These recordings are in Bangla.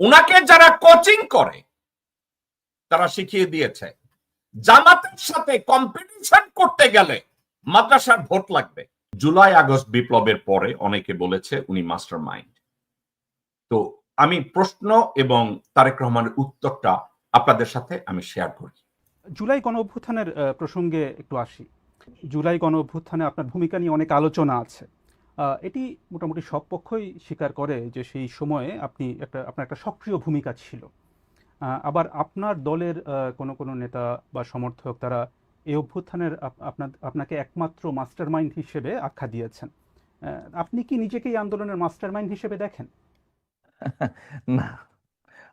উনাকে যারা কোচিং করে, তারা শিখিয়ে দিয়েছে, জামাতের সাথে কম্পিটিশন করতে গেলে মাদ্রাসার ভোট লাগবে। জুলাই আগস্ট বিপ্লবের পরে অনেকে বলেছে উনি মাস্টার মাইন্ড তো আমি প্রশ্ন এবং তারেক রহমানের উত্তরটা আপনাদের সাথে আমি শেয়ার করি। জুলাই গণ অভ্যুত্থানের প্রসঙ্গে একটু আসি। জুলাই গণ অভ্যুত্থানে আপনার ভূমিকা নিয়ে অনেক আলোচনা আছে। এটি মোটামুটি সব পক্ষই স্বীকার করে যে সেই সময়ে আপনি একটা, আপনার একটা সক্রিয় ভূমিকা ছিল। আবার আপনার দলের কোনো কোনো নেতা বা সমর্থক তারা এই অভ্যুত্থানের আপ- আপনার আপনাকে একমাত্র মাস্টার মাইন্ড হিসেবে আখ্যা দিয়েছেন। আপনি কি নিজেকে এই আন্দোলনের মাস্টার মাইন্ড হিসেবে দেখেন? না।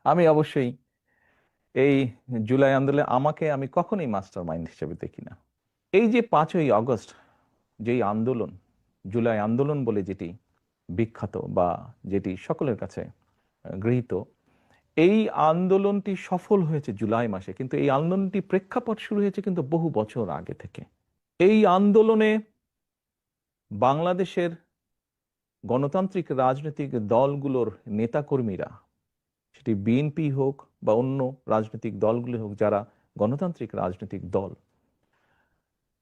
আমি অবশ্যই এই জুলাই আন্দোলনে আমাকে আমি কখনোই মাস্টার মাইন্ড হিসেবে দেখি না। এই যে পাঁচই আগস্ট, যেই আন্দোলন জুলাই আন্দোলন বলে যেটি বিখ্যাত বা যেটি সকলের কাছে গৃহীত, এই আন্দোলনটি সফল হয়েছে জুলাই মাসে, কিন্তু এই আন্দোলনটি প্রেক্ষাপট শুরু হয়েছে কিন্তু বহু বছর আগে থেকে। এই আন্দোলনে বাংলাদেশের গণতান্ত্রিক রাজনৈতিক দলগুলোর নেতাকর্মীরা, সেটি বিএনপি হোক বা অন্য রাজনৈতিক দলগুলি হোক, যারা গণতান্ত্রিক রাজনৈতিক দল,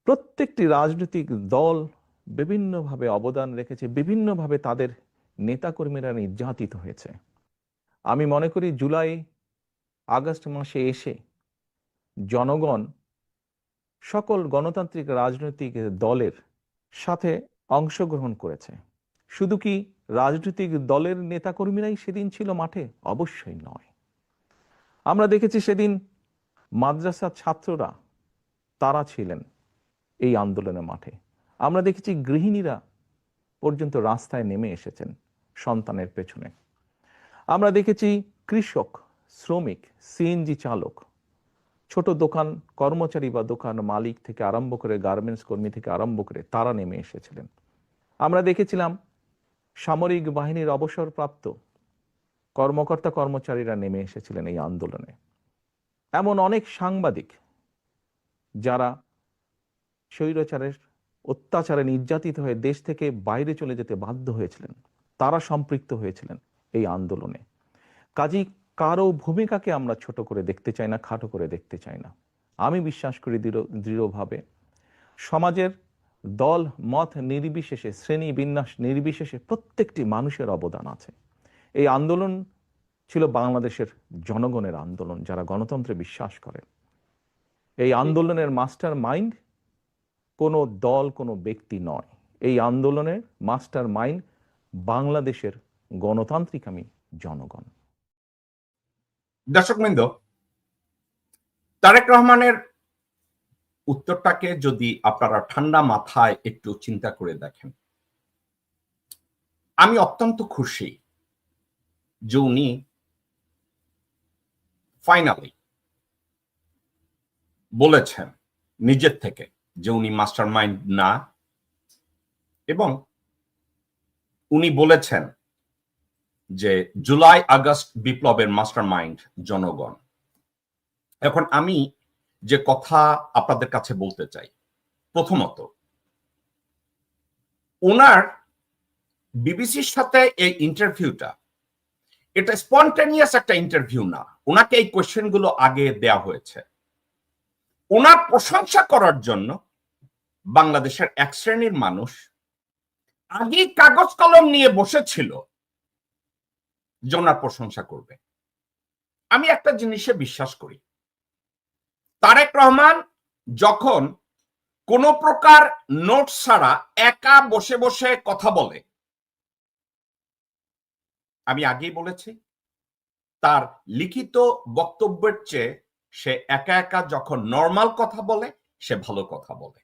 প্রত্যেকটি রাজনৈতিক দল বিভিন্নভাবে অবদান রেখেছে, বিভিন্নভাবে তাদের নেতাকর্মীরা নির্যাতিত হয়েছে। আমি মনে করি জুলাই, আগস্ট মাসে এসে জনগণ, সকল গণতান্ত্রিক রাজনৈতিক দলের সাথে অংশগ্রহণ করেছে। শুধু কি রাজনৈতিক দলের নেতাকর্মীরাই সেদিন ছিল মাঠে? অবশ্যই নয়। আমরা দেখেছি সেদিন মাদ্রাসার ছাত্ররা, তারা ছিলেন এই আন্দোলনের মাঠে। আমরা দেখেছি গৃহিণীরা পর্যন্ত রাস্তায় নেমে এসেছেন সন্তানের পেছনে। আমরা দেখেছি কৃষক, শ্রমিক সিএনজি চালক, ছোট দোকান কর্মচারী বা দোকান মালিক থেকে আরম্ভ করে গার্মেন্টস কর্মী থেকে আরম্ভ করে তারা নেমে এসেছিলেন। আমরা দেখেছিলাম সামরিক বাহিনীর অবসরপ্রাপ্ত কর্মকর্তা কর্মচারীরা নেমে এসেছিলেন এই আন্দোলনে। এমন অনেক সাংবাদিক যারা স্বৈরাচারের অত্যাচারে নির্যাতিত হয়ে দেশ থেকে বাইরে চলে যেতে বাধ্য হয়েছিলেন। তারা সম্পৃক্ত হয়েছিলেন এই আন্দোলনে। কাজী কারও ভূমিকাকে আমরা ছোট করে দেখতে চাই না, খাটো করে দেখতে চাই না। আমি বিশ্বাস করি দৃঢ়, দৃঢ়ভাবে সমাজের দল, মত নির্বিশেষে, শ্রেণি বিন্যাস নির্বিশেষে প্রত্যেকটি মানুষের অবদান আছে। এই আন্দোলন ছিল বাংলাদেশের জনগণের আন্দোলন, যারা গণতন্ত্রে বিশ্বাস করে। এই আন্দোলনের মাস্টার মাইন্ড কোনো দল, কোনো ব্যক্তি নয়। এই আন্দোলনের মাস্টার মাইন্ড বাংলাদেশের গণতান্ত্রিক আমি জনগণ। দর্শক দর্শকবৃন্দ, তারেক রহমানের উত্তরটাকে যদি আপনারা ঠান্ডা মাথায় একটু চিন্তা করে দেখেন। আমি অত্যন্ত খুশি যে উনি ফাইনালি বলেছেন নিজের থেকে। যে উনি মাস্টার মাইন্ড না, এবং উনি বলেছেন যে জুলাই আগস্ট বিপ্লবের মাস্টার মাইন্ড জনগণ। এখন আমি যে কথা আপনাদের কাছে বলতে চাই, প্রথমত ওনার বিবিসির সাথে এই ইন্টারভিউটা এটা স্পন্টেনিয়াস একটা ইন্টারভিউ না। ওনাকে এই কোয়েশ্চেনগুলো আগে দেয়া হয়েছে। ওনার প্রশংসা করার জন্য বাংলাদেশের এক শ্রেণির মানুষ আগেই কাগজ কলম নিয়ে বসেছিল যে ওনার প্রশংসা করবে। আমি একটা জিনিসে বিশ্বাস করি। তারেক রহমান যখন কোন প্রকার নোট ছাড়া একা বসে বসে কথা বলে, আমি আগেই বলেছি, তার লিখিত বক্তব্যের চেয়ে সে একা একা যখন নর্মাল কথা বলে, সে ভালো কথা বলে।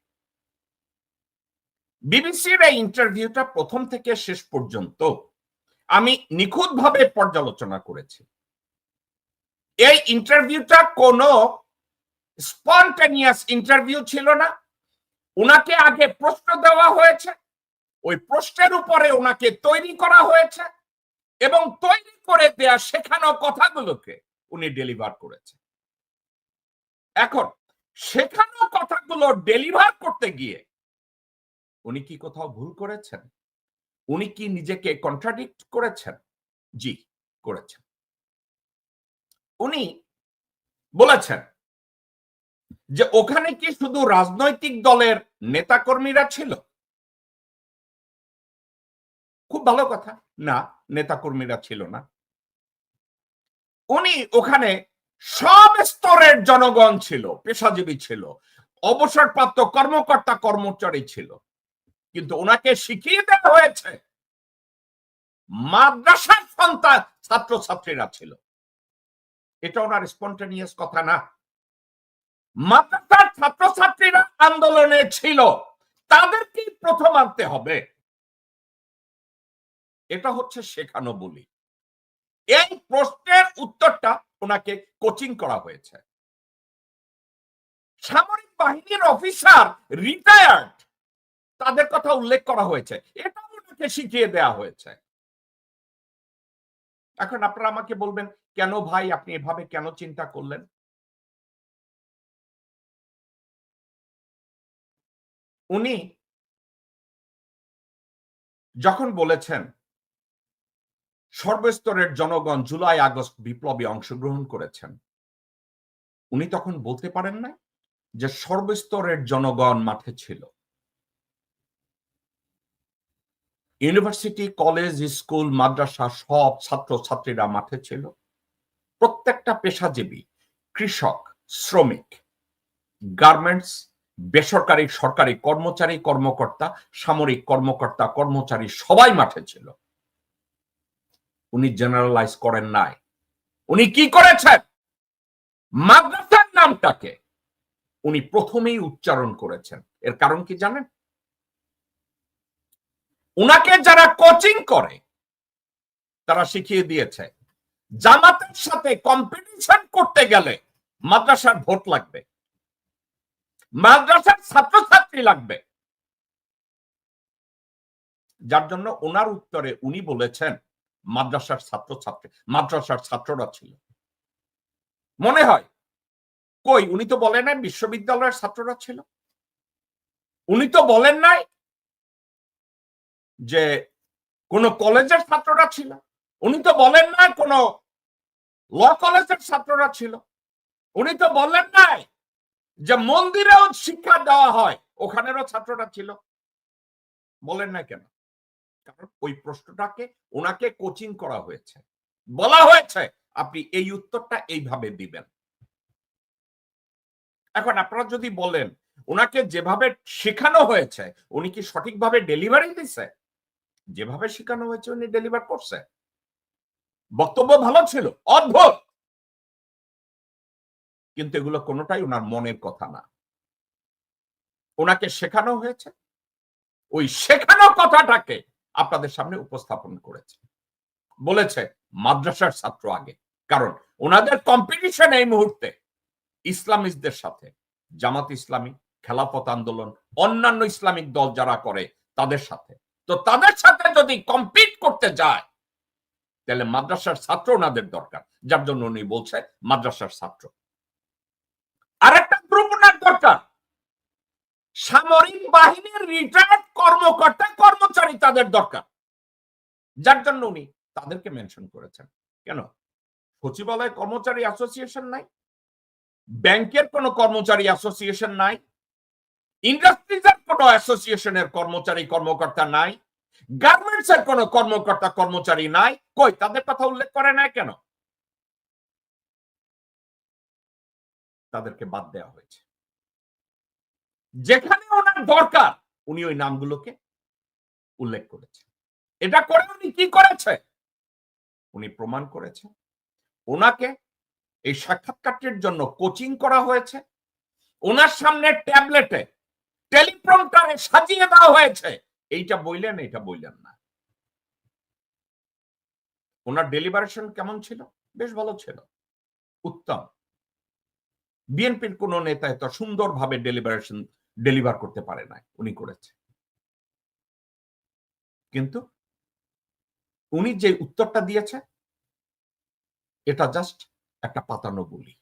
বিবিসির এই ইন্টারভিউটা প্রথম থেকে শেষ পর্যন্ত আমি নিখুঁতভাবে পর্যালোচনা করেছি। এই ইন্টারভিউটা কোনো স্পন্টেনিয়াস ইন্টারভিউ ছিল না। ওনাকে আগে প্রশ্ন দেওয়া হয়েছে, ওই প্রশ্নের উপরে ওনাকে তৈরি করা হয়েছে এবং তৈরি করে দেয়া শেখানো কথাগুলোকে উনি ডেলিভার করেছে। এখন, শেখানো কথাগুলো ডেলিভার করতে গিয়ে উনি কি কোথাও ভুল করেছেন? উনি কি নিজেকে কন্ট্রাডিক্ট করেছেন? জি, করেছেন। উনি বলেছেন যে, ওখানে কি শুধু রাজনৈতিক দলের নেতাকর্মীরা ছিল? খুব ভালো কথা। না, নেতাকর্মীরা ছিল না। উনি ওখানে সব স্তরের জনগণ ছিল, পেশাজীবী ছিল, অবসরপ্রাপ্ত কর্মকর্তা কর্মচারী ছিল। কিন্তু ওনাকে শিখিয়ে দেওয়া হয়েছে, মাদ্রাসার সন্তান ছাত্রছাত্রীরা ছিল। এটা ওনার স্পন্টেনিয়াস কথা না। মাদ্রাসার ছাত্রছাত্রীরা আন্দোলনে ছিল তাদেরকেই প্রথম আনতে হবে। এটা হচ্ছে শেখানো বলি। এই প্রশ্নের উত্তরটা ওনাকে কোচিং করা হয়েছে। সামরিক বাহিনীর অফিসার রিটায়ার্ড তাদের কথা উল্লেখ করা হয়েছে। এটা ওনাকে শিখিয়ে দেয়া হয়েছে। এখন আপনারা আমাকে বলবেন, কেন ভাই আপনি এভাবে কেন চিন্তা করলেন? উনি যখন বলেছেন, সর্বস্তরের জনগণ জুলাই, আগস্ট বিপ্লবে অংশগ্রহণ করেছেন, উনি তখন বলতে পারেন না যে সর্বস্তরের জনগণ মাঠে ছিল। ইউনিভার্সিটি কলেজ স্কুল মাদ্রাসা সব ছাত্র ছাত্রীরা মাঠে ছিল। প্রত্যেকটা পেশাজীবী, কৃষক, শ্রমিক গার্মেন্টস বেসরকারি, সরকারি কর্মচারী, কর্মকর্তা, সামরিক কর্মকর্তা, কর্মচারী সবাই মাঠে ছিল। উনি জেনারেলাইজ করেন নাই। উনি কি করেছেন? মাদ্রাসার নামটাকে উনি প্রথমেই উচ্চারণ করেছেন। এর কারণ কি জানেন? উনাকে যারা কোচিং করে, তারা শিখিয়ে দিয়েছে, জামাতের সাথে কম্পিটিশন করতে গেলে মাদ্রাসার ভোট লাগবে, মাদ্রাসার ছাত্রছাত্রী লাগবে। যার জন্য ওনার উত্তরে উনি বলেছেন, মাদ্রাসার ছাত্রছাত্রী, মাদ্রাসার ছাত্ররা ছিল। মনে হয়, কই উনি তো বলেন নাই বিশ্ববিদ্যালয়ের ছাত্ররা ছিল? উনি তো বলেন নাই যে কোন কলেজের ছাত্ররা ছিল। উনি তো বলেন না কোন ল কলেজের ছাত্ররা ছিল। উনি তো বললেন নাই যে মন্দিরেও শিক্ষা দেওয়া হয়, ওখানেরও ছাত্ররা ছিল। বলেন না কেন? কারণ ওই প্রশ্নটাকে ওনাকে কোচিং করা হয়েছে। বলা হয়েছে, আপনি এই উত্তরটা এইভাবে দিবেন। এখন আপনারা যদি বলেন, ওনাকে যেভাবে শেখানো হয়েছে, উনি কি সঠিকভাবে ডেলিভারি দিছে? যেভাবে শেখানো হয়েছে, উনি ডেলিভার করছে। বক্তব্য ভালো ছিল, অদ্ভুত! কিন্তু এগুলো কোনোটাই ওনার মনের কথা না। ওনাকে শেখানো হয়েছে। ওই শেখানো কথাটাকে আপনাদের সামনে উপস্থাপন করেছে। বলেছে, মাদ্রাসার ছাত্র আগে। কারণ ওনাদের কম্পিটিশন এই মুহূর্তে ইসলামিস্টদের সাথে। জামাত ইসলামী, খেলাফত আন্দোলন, অন্যান্য ইসলামিক দল যারা করে, তাদের সাথে। তো তাদের সাথে যদি কম্পিট করতে যায়, তাহলে মাদ্রাসার ছাত্র ওনাদের দরকার। যার জন্য উনি বলছে মাদ্রাসার ছাত্র। আরেকটা গ্রুপ ওনার দরকার। সামরিক বাহিনীর রিটায়ার্ড কর্মকর্তা, কর্মচারী তাদের দরকার। যার জন্য উনি তাদেরকে মেনশন করেছেন। কেন? সচিবালয় কর্মচারী অ্যাসোসিয়েশন নাই। ব্যাংকের কোনো কর্মচারী অ্যাসোসিয়েশন নাই। ইন্ডাস্ট্রিজের কোনো অ্যাসোসিয়েশনের কর্মচারী, কর্মকর্তা নাই। গার্মেন্টস এর কোনো কর্মকর্তা, কর্মচারী নাই। কই, তাদের কথা উল্লেখ করে নাই কেন? তাদেরকে বাদ দেওয়া হয়েছে। যেখানে ওনার দরকার, উনি ওই নামগুলোকে উল্লেখ করেছে। এটা করে উনি কি করেছে? উনি প্রমাণ করেছে। ওনাকে এই সাক্ষাৎকারটির জন্য কোচিং করা হয়েছে। ওনার সামনে ট্যাবলেটে টেলিপ্রম্পটারে সাজিয়ে দেওয়া হয়েছে। এইটা বইলেন এইটা বইলেন না। ওনার ডেলিভারেশন কেমন ছিল? বেশ ভালো ছিল। উত্তম। বিএনপির কোন নেতা এত সুন্দরভাবে ডেলিভারেশন ডেলিভার করতে পারে না উনি করেছে। কিন্তু উনি যে উত্তরটা দিয়েছে, এটা জাস্ট একটা পাতানো বলি,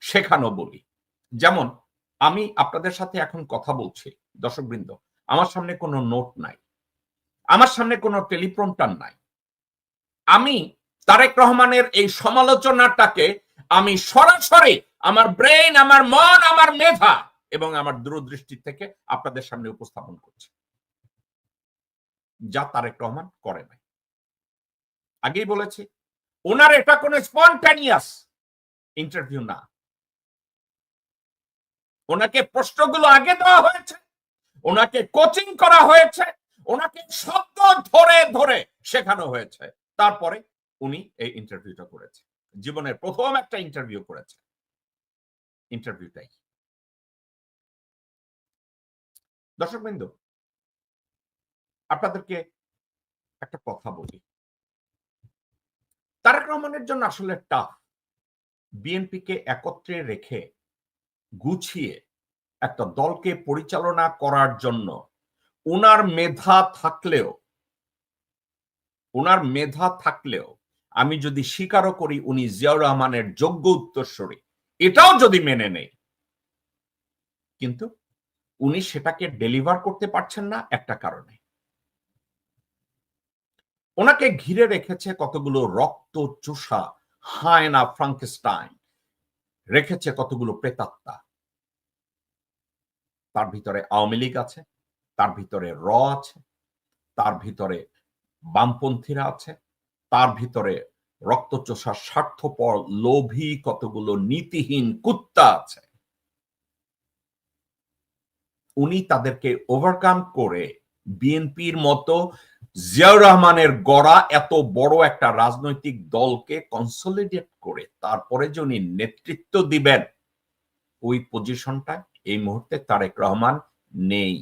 শেখানো বলি। যেমন আমি আপনাদের সাথে এখন কথা বলছি, দর্শকবৃন্দ। আমার সামনে কোনো নোট নাই। আমার সামনে কোনো টেলিপ্রম্পটার নাই। আমি তারেক রহমানের এই সমালোচনাটাকে আমি সরাসরি আমার ব্রেন আমার মন, আমার মেধা এবং আমার দূরদৃষ্টি থেকে আপনাদের সামনে উপস্থাপন করছি। যা তারেক রহমান করে নাই। আগেই বলেছি, ওনার এটা কোনো স্পন্টানিয়াস ইন্টারভিউ না। ওনাকে প্রশ্নগুলো আগে দেওয়া হয়েছে, ওনাকে কোচিং করা হয়েছে, ওনাকে শব্দ ধরে ধরে শেখানো হয়েছে। তারপরে উনি এই ইন্টারভিউটা করেছে। জীবনের প্রথম একটা ইন্টারভিউ করেছে। ইন্টারভিউটাই দর্শক দর্শকবৃন্দ, আপনাদেরকে একটা কথা বলি। তারেক রহমানের জন্য আসলে টাফ বিএনপিকে একত্রে রেখে গুছিয়ে একটা দলকে পরিচালনা করার জন্য ওনার মেধা থাকলেও ওনার মেধা থাকলেও আমি যদি স্বীকারও করি উনি জিয়াউর রহমানের যোগ্য উত্তরস্বরী এটাও যদি মেনে নেই, কিন্তু উনি সেটাকে ডেলিভার করতে পারছেন না একটা কারণে। ওনাকে ঘিরে রেখেছে কতগুলো রক্ত চোষা হায়না ফ্রাঙ্কেস্টাইন। রেখেছে কতগুলো প্রেতাত্মা? তার ভিতরে আওয়ামী লীগ আছে, তার ভিতরে র আছে, তার ভিতরে বামপন্থীরা আছে, তার ভিতরে রক্তচোষা স্বার্থপর, লোভী কতগুলো নীতিহীন কুত্তা আছে। উনি তাদেরকে ওভারকাম করে বিএনপির মতো জিয়াউর রহমানের গড়া এত বড় একটা রাজনৈতিক দলকে কনসলিডেট করে তারপরে যে উনি নেতৃত্ব দিবেন, ওই পজিশনটা এই মুহূর্তে তারেক রহমান নেই।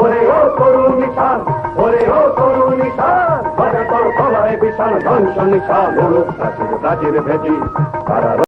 ওরে ও নিশান, ওরে ও নিশান। তোর গলায় বিশাল ধ্বংস নিশান প্রাচীর প্রাচীর ভেদি কারা